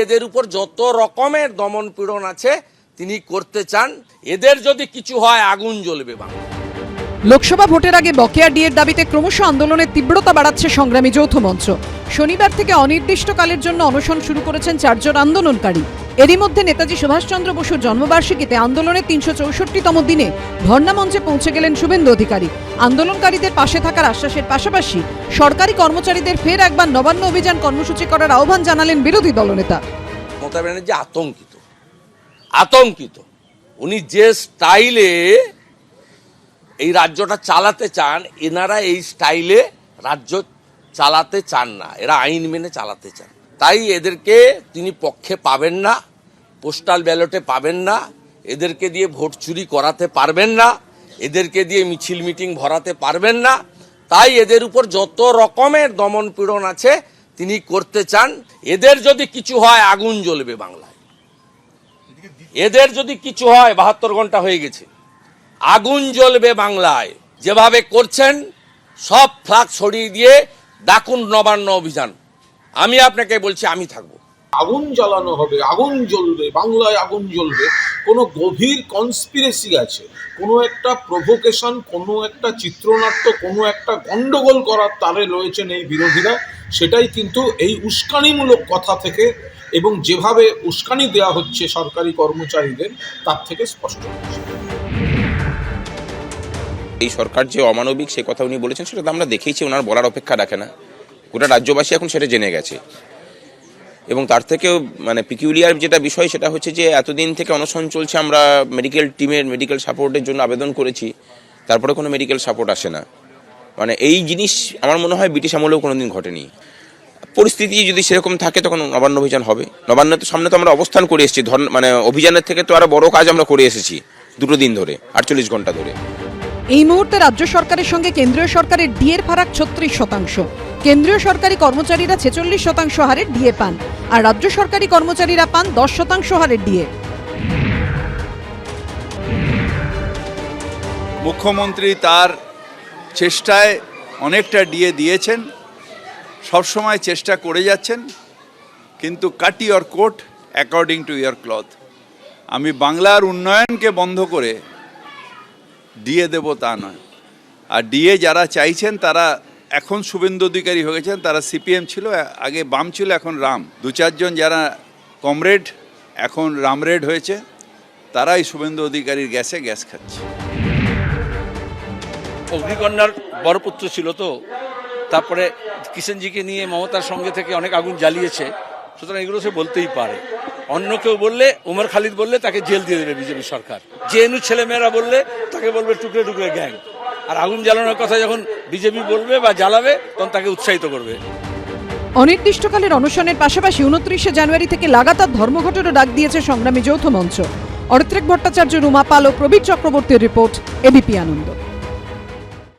এদের উপর যত রকমের দমন পীড়ন আছে, তিনি করতে চান। এদের যদি কিছু হয়, আগুন জ্বলবে বাংলা লোকসভা ভোটের আগে বকেয়া ডিএর দাবিতে ক্রমশ আন্দোলনের তীব্রতা বাড়াচ্ছে সংগ্রামী যৌথ মঞ্চ। শনিবার থেকে অনির্দিষ্টকালের জন্য অনশন শুরু করেছেন চারজন আন্দোলনকারী। এরই মধ্যে নেতাজি সুভাষচন্দ্র বসুর জন্মবার্ষিকীতে আন্দোলনের তিনশো চৌষট্টিতম দিনে ধর্ণা মঞ্চে পৌঁছে গেলেন শুভেন্দু অধিকারী। আন্দোলনকারীদের পাশে থাকার আশ্বাসের পাশাপাশি সরকারি কর্মচারীদের ফের একবার নবান্ন অভিযান কর্মসূচি করার আহ্বান জানালেন বিরোধী দলনেতা। মমতা ব্যানার্জি আতঙ্কিত। আতঙ্কিত। উনি যে স্টাইলে এই রাজ্যটা চালাতে চান, এনারা এই স্টাইলে রাজ্য চালাতে চান না। এরা আইন মেনে চালাতে চান। তাই এদেরকে তিনি পক্ষে পাবেন না, পোস্টাল ব্যালটে পাবেন না, এদেরকে দিয়ে ভোট চুরি করাতে পারবেন না, এদেরকে দিয়ে মিছিল মিটিং ভরাতে পারবেন না। তাই এদের উপর যত রকমের দমন পীড়ন আছে, তিনি করতে চান। এদের যদি কিছু হয়, আগুন জ্বলবে বাংলায়। এদের যদি কিছু হয়, বাহাত্তর ঘণ্টা হয়ে গেছে। আগুন জ্বলবে বাংলায়। যেভাবে করছেন, সব ফ্লাগ সরিয়ে দিয়ে ডাকুন নবান্ন অভিযান। আমি আপনাকে বলছি আমি থাকব। আগুন জ্বালানো হবে আগুন জ্বলবে বাংলায় আগুন জ্বলবে। কোনো গভীর কনস্পিরেসি আছে কোনো একটা প্রভোকেশন কোনো একটা চিত্রনাট্য কোনো একটা গন্ডগোল করার তারে রয়েছেন এই বিরোধীরা। সেটাই কিন্তু এই উস্কানিমূলক কথা থেকে এবং যেভাবে উস্কানি দেওয়া হচ্ছে সরকারি কর্মচারীদের তার থেকে স্পষ্ট। এই সরকার যে অমানবিক সে কথা উনি বলেছেন সেটা তো আমরা দেখেইছি ওনার বলার অপেক্ষা রাখে না। গোটা রাজ্যবাসী এখন সেটা জেনে গেছে। এবং তার থেকেও মানে পিকিউলিয়ার যেটা বিষয় সেটা হচ্ছে যে, এতদিন থেকে অনশন চলছে, আমরা মেডিকেল টিমের মেডিকেল সাপোর্টের জন্য আবেদন করেছি, তারপরে কোনো মেডিকেল সাপোর্ট আসে না। মানে এই জিনিস আমার মনে হয় ব্রিটিশ আমলেও কোনো দিন ঘটেনি। পরিস্থিতি যদি সেরকম থাকে, তখন নবান্ন অভিযান হবে। নবান্ন সামনে তো আমরা অবস্থান করে এসেছি ধর মানে অভিযানের থেকে তো আরও বড় কাজ আমরা করে এসেছি, দুটো দিন ধরে, আটচল্লিশ ঘণ্টা ধরে। এই মুহূর্তে রাজ্য সরকারের সঙ্গে কেন্দ্রীয় সরকারের ডিএর ফারাক ছত্রিশ শতাংশ। কেন্দ্রীয় সরকারি কর্মচারীরা ছেচল্লিশ শতাংশ হারে ডিএ পান, আর রাজ্য সরকারি কর্মচারীরা পান দশ শতাংশ হারে ডিএ। মুখ্যমন্ত্রী তার চেষ্টায় অনেকটা ডিএ দিয়েছেন সবসময় চেষ্টা করে যাচ্ছেন, কিন্তু cut your coat according to your cloth. আমি বাংলার উন্নয়নকে বন্ধ করে ডিএ দেব তা নয়। আর ডিএ যারা চাইছেন তারা এখন শুভেন্দু অধিকারী হয়ে গেছেন, তারা সিপিএম ছিল, আগে বাম ছিল, এখন রাম। দু চারজন যারা কমরেড, এখন রামরেড হয়েছে, তারাই শুভেন্দু অধিকারীর গ্যাসে গ্যাস খাচ্ছে। অগ্নিকন্যার বড় পুত্র ছিল তো, তারপরে কিষেনজিকে নিয়ে মমতার সঙ্গে থেকে অনেক আগুন জ্বালিয়েছে, সুতরাং এগুলো সে বলতেই পারে। অন্য কেউ বললে, উমর খালিদ বললে, তাকে জেল দিয়ে দেবে বিজেপি সরকার। জেএনইউ ছেলেমেয়েরা বললে, তাকে বলবে টুকরে টুকরে গ্যাং। আর আগুন জ্বালানোর কথা যখন বিজেপি বলবে বা জ্বালাবে, তখন তাকে উৎসাহিত করবে। অনির্দিষ্টকালের অনশনের পাশাপাশি উনত্রিশে জানুয়ারি থেকে লাগাতার ধর্মঘটেরও ডাক দিয়েছে সংগ্রামী যৌথ মঞ্চ। অরিত্রেক ভট্টাচার্য, রুমা পাল ও প্রবীর চক্রবর্তীর রিপোর্ট, এবিপি আনন্দ।